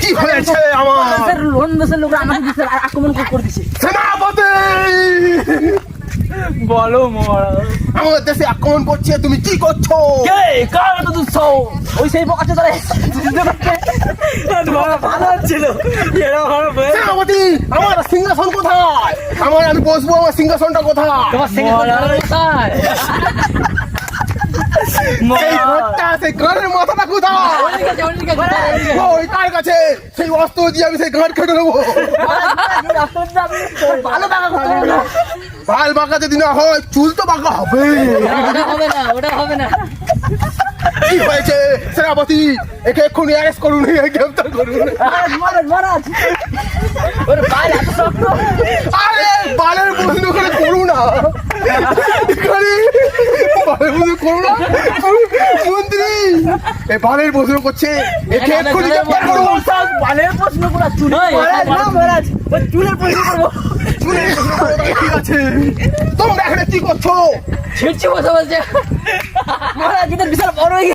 কি হয়েছে আমার? স্যার লোন দেশের লোকরা আমাকে দিচ্ছে আক্রমণ করে দিচ্ছে সেনাপতি! বলো মহারাজ। আমাদের দেশে আক্রমণ করছে তুমি কি করছ? কে? কার ওই সেই ভালো ছিল। সেনাপতি আমার সিংহাসন কোথায়? আমার আমি বসবো আমার সিংহাসনটা কোথায়? তোমার সিংহাসন কোথায়? সেই সেই গানের মাথাটা কোথায়? কার কাছে। সেই অস্ত্র দিয়ে আমি সেই গান কেটে নেব। ভালো বাল বাঁকা যদি না হয় চুল তো বাঁকা হবে। হবে না ওটা হবে না। কি হয়েছে? সেনাপতি একে এক্ষুনি অ্যারেস্ট করুন গ্রেফতার করুন। আরে বালের প্রশ্ন করে করু না না এ বালের প্রশ্ন করছে। একে এক্ষুনি গ্রেফতার করুন বালের প্রশ্ন করা। চুল মহারাজ না মহারাজ ওই চুলের প্রশ্ন করব। চুলের ঠিক আছে। তোমরা এখানে কি করছ? ছিড়ছি কথা বলছে মহারাজ এটা বিশাল বড় হয়ে।